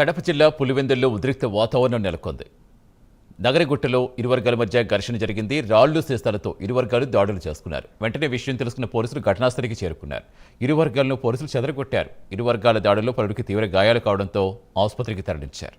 కడప జిల్లా పులివెందుల్లో ఉద్రిక్త వాతావరణం నెలకొంది. నగరగుట్టలో ఇరు వర్గాల మధ్య ఘర్షణ జరిగింది. రాళ్ళు శేస్తాలతో ఇరు వర్గాలు దాడులు చేసుకున్నారు. వెంటనే విషయం తెలుసుకున్న పోలీసులు ఘటనాస్థలికి చేరుకున్నారు. ఇరు వర్గాలను పోలీసులు చెదరగొట్టారు. ఇరు వర్గాల దాడుల్లో పలువురికి తీవ్ర గాయాలు కావడంతో ఆసుపత్రికి తరలించారు.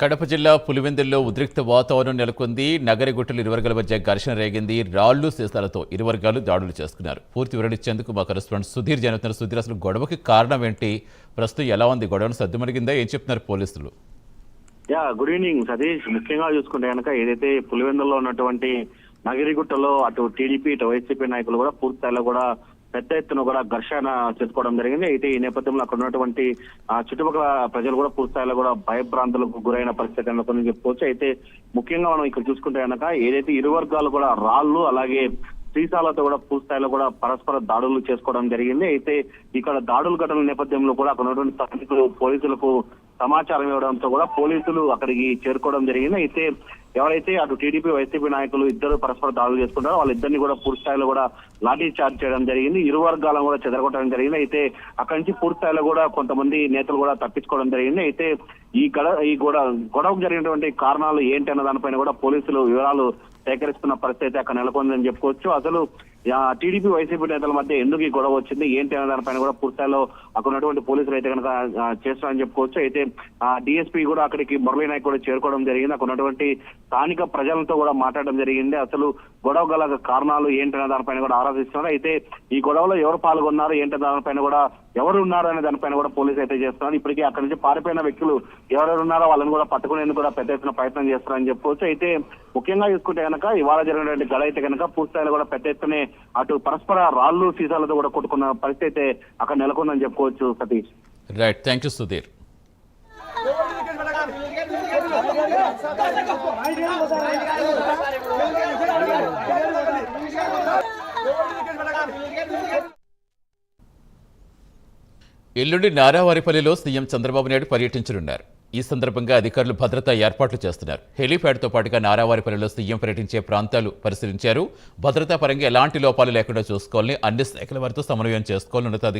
కడప జిల్లా పులివెందుల్లో ఉద్రిక్త వాతావరణం నెలకొంది. నగరగుట్టలు ఇరువర్గాల మధ్య ఘర్షణ రేగింది. రాళ్ళు సీసాలతో ఇరువర్గాలు దాడులు చేసుకున్నారు పూర్తి వివరణించేందుకు మా కరెస్పాండెంట్ సుధీర్ జరుగుతున్నారు సుధీర్ అసలు గొడవకి కారణం ఏంటి? ప్రస్తుతం ఎలా ఉంది? గొడవను సర్దుమరిగిందా ఏం చెప్తున్నారు పోలీసులు? Yeah good evening Satish. ముఖ్యంగా చూసుకుంటే కనుక ఏదైతే పులివెందుల్లో ఉన్నటువంటి నగిరిగుట్టలో అటు టీడీపీ ఇటు వైసీపీ నాయకులు కూడా పూర్తి స్థాయిలో కూడా పెద్ద ఎత్తున కూడా ఘర్షణ చేసుకోవడం జరిగింది. అయితే ఈ నేపథ్యంలో అక్కడ ఉన్నటువంటి చుట్టుపక్కల ప్రజలు కూడా పూర్తిస్థాయిలో కూడా భయభ్రాంతులకు గురైన పరిస్థితి అనుకుని చెప్పుకోవచ్చు. అయితే ముఖ్యంగా మనం ఇక్కడ చూసుకుంటే కనుక ఏదైతే ఇరు వర్గాలు కూడా రాళ్ళు అలాగే సీసాలతో కూడా పూర్తిస్థాయిలో కూడా పరస్పర దాడులు చేసుకోవడం జరిగింది. అయితే ఇక్కడ దాడులు ఘటనల నేపథ్యంలో కూడా అక్కడ ఉన్నటువంటి స్థానికులు పోలీసులకు సమాచారం ఇవ్వడంతో కూడా పోలీసులు అక్కడికి చేరుకోవడం జరిగింది. అయితే ఎవరైతే అటు టీడీపీ వైసీపీ నాయకులు ఇద్దరు పరస్పర దాడులు చేసుకుంటారో వాళ్ళిద్దరిని కూడా పూర్తి స్థాయిలో కూడా లాఠీ చార్జ్ చేయడం జరిగింది. ఇరు వర్గాలను కూడా చెదరగొట్టడం జరిగింది. అయితే అక్కడి నుంచి పూర్తి స్థాయిలో కూడా కొంతమంది నేతలు కూడా తప్పించుకోవడం జరిగింది. అయితే ఈ గడ ఈ గొడవ గొడవకు జరిగినటువంటి కారణాలు ఏంటి అన్న దానిపైన కూడా పోలీసులు వివరాలు సేకరిస్తున్న పరిస్థితి అయితే అక్కడ నెలకొందని చెప్పుకోవచ్చు. అసలు టీడీపీ వైసీపీ నేతల మధ్య ఎందుకు ఈ గొడవ వచ్చింది? ఏంటి అనే దానిపైన కూడా పూర్తిలో అక్కడ ఉన్నటువంటి పోలీసులు అయితే కనుక చేస్తారని చెప్పుకోవచ్చు. అయితే డిఎస్పీ కూడా అక్కడికి మురళీ నాయక్ కూడా చేరుకోవడం జరిగింది. అక్కడ ఉన్నటువంటి స్థానిక ప్రజలతో కూడా మాట్లాడడం జరిగింది. అసలు గొడవ గల కారణాలు ఏంటనే దానిపైన కూడా ఆరాధిస్తున్నారు. అయితే ఈ గొడవలో ఎవరు పాల్గొన్నారు ఏంటనే దానిపైన కూడా ఎవరు ఉన్నారు అనే దానిపైన కూడా పోలీసు అయితే చేస్తున్నారు. ఇప్పటికీ అక్కడి నుంచి పారిపోయిన వ్యక్తులు ఎవరెవరు ఉన్నారో వాళ్ళని కూడా పట్టుకునేందుకు కూడా పెద్ద ఎత్తున ప్రయత్నం చేస్తున్నారని చెప్పుకోవచ్చు అయితే ముఖ్యంగా చూసుకుంటే కనుక ఇవాళ జరిగినటువంటి గడ అయితే కనుక పూర్తిస్థాయిలో కూడా పెద్ద ఎత్తునే అటు పరస్పర రాళ్ళు సీసాలతో కూడా కొట్టుకున్న పరిస్థితి అయితే అక్కడ నెలకొందని చెప్పుకోవచ్చు Satish. Right thank you Sudheer ఎల్లుండి నారావారిపల్లిలో సీఎం చంద్రబాబు నాయుడు పర్యటించనున్నారు. ఈ సందర్భంగా అధికారులు భద్రతా ఏర్పాట్లు చేస్తున్నారు. హెలీప్యాడ్తో పాటుగా నారావారిపల్లిలో సీఎం పర్యటించే ప్రాంతాలు పరిశీలించారు. భద్రతా పరంగా ఎలాంటి లోపాలు లేకుండా చూసుకోవాలని అన్ని శాఖల వారితో సమన్వయం చేసుకోవాలని